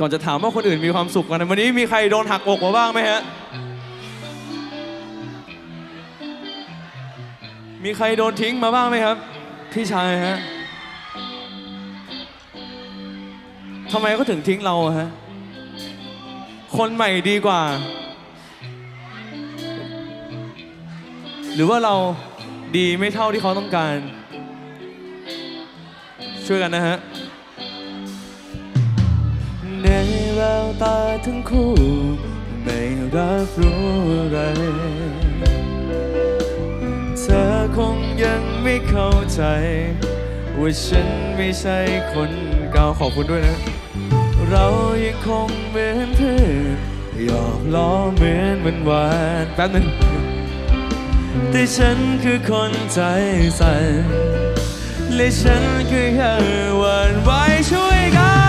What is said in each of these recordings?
ก่อนจะถามว่าคนอื่นมีความสุขกัน วันนี้มีใครโดนหักอกมาบ้างไหมฮะ มีใครโดนทิ้งมาบ้างไหมครับ พี่ชายฮะทำไมเขาถึงทิ้งเราฮะ คนใหม่ดีกว่า หรือว่าเราดีไม่เท่าที่เขาต้องการ ช่วยกันนะฮะ ทั้งคู่ ไม่รับรู้อะไร เธอคงยังไม่เข้าใจ ว่าฉันไม่ใช่คนเก่าขอบคุณด้วยนะ เรายังคงเหมือนเพื่อนหยอกล้อเหมือนวันวานแป๊บหนึงแต่ฉันคือคนใจสั่นและฉันคือแค่หวันไหวช่วยกัน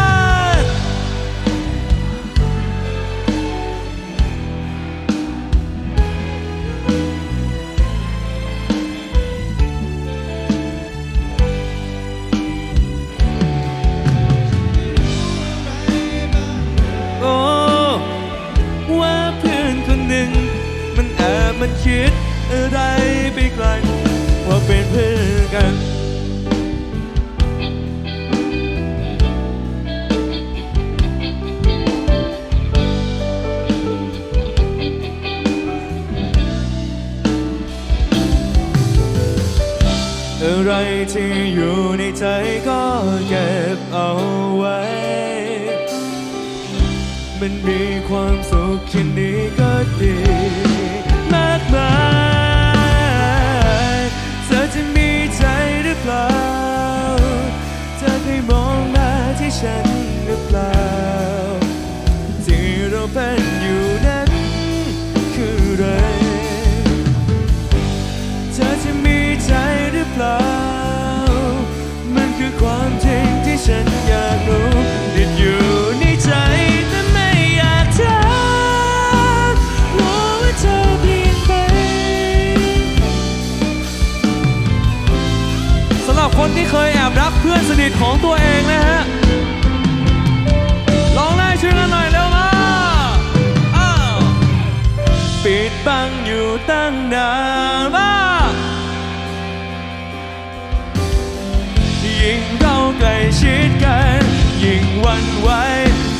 อะไรที่อยู่ในใจก็เก็บเอาไว้ มันมีความสุขแค่นี้ก็ดีมากมายเธอจะมีใจหรือเปล่า เธอเคยมองมาที่ฉัน พื่อนสนิทของตัวเองนะฮะร้องได้ช่วยกันหน่อยเร็วมาอ้าวปิดบังอยู่ตั้งนานมายิ่งเราใกล้ชิดกัน ยิ่งวันไหว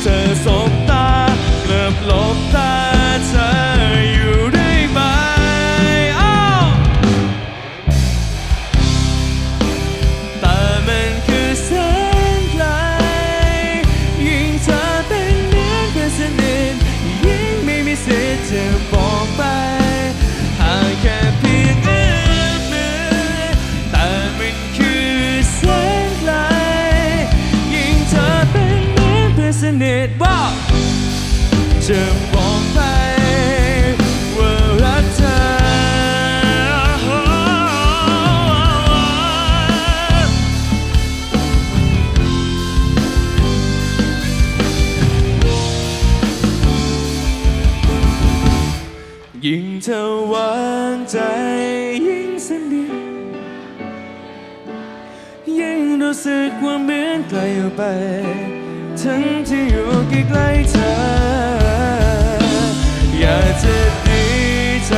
เธอสบ บอนสนิทว่าจะบอกไปว่ารักเธอยิ่งเธอวางใจยิ่งสนิทยิ่งรู้สึกว่าเหมือนไกลออกไป ทั้งที่อยู่ใกล้ๆเธอ อยากจะดีใจ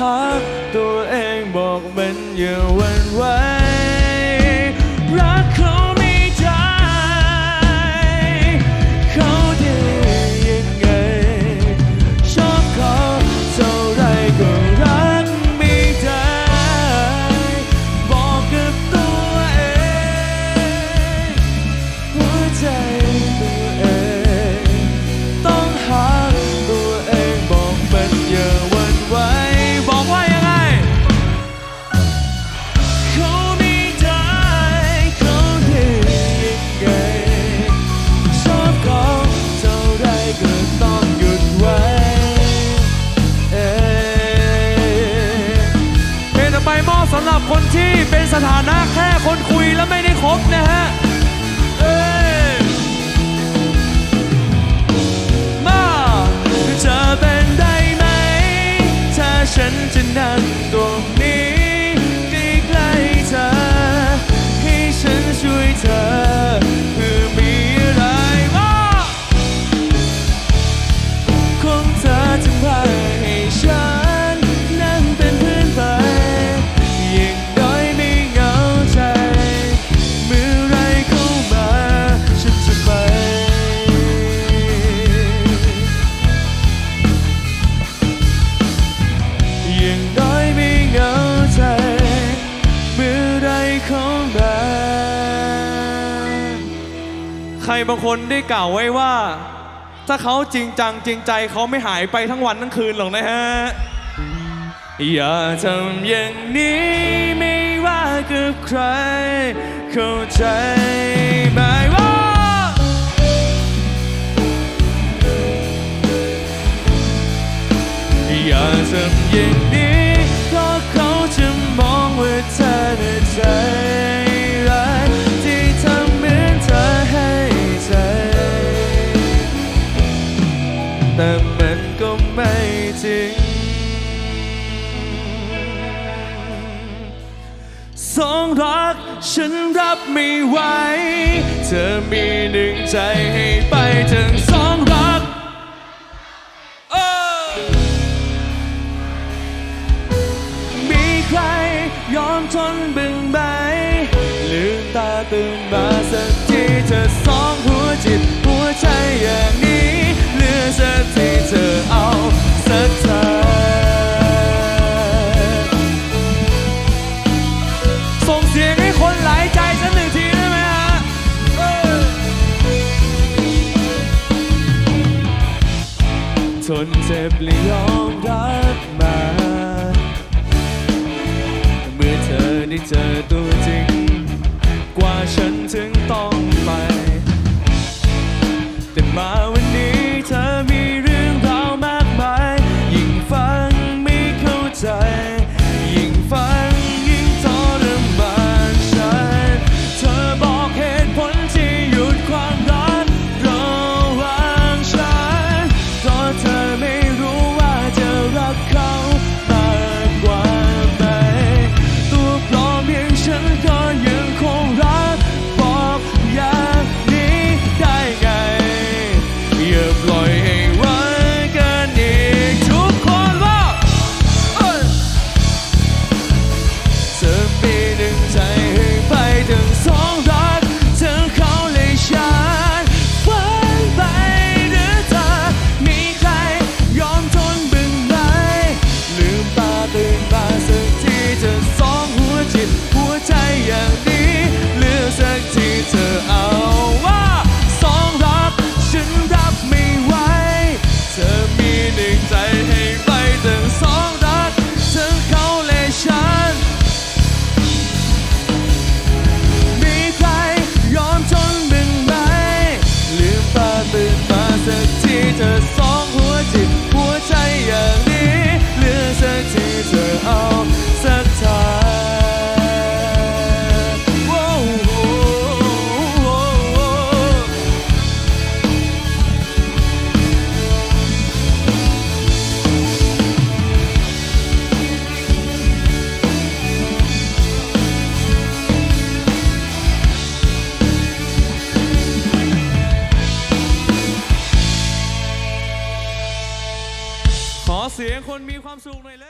ต้องหักตัวเองบอกมันอย่าหวันไหว เป็นสถานะแค่คนคุยแล้วไม่ได้คบนะฮะมาเธอเป็นได้ไหม ถ้าฉันจะนั่งตัว บางคนได้กล่าวไว้ว่า ถ้าเขาจริงจังจริงใจเขาไม่หายไปทั้งวันทั้งคืนหรอกนะฮะ อย่าทำอย่างนี้ไม่ว่ากับใคร เข้าใจไหมว่า อย่าทำอย่างนี้ ท้องรัก ฉันรับไม่ไหว เธอมีหนึ่งใจให้ไปถึงสองรักมีใครยอมทนบึงใบลืมตาตื่นมาสักทีเธอสองหัว ทนเจ็บและยอมรับมา เมื่อเธอได้เจอตัวจริง กว่าฉัน Just. มีความสุขหน่อยเลย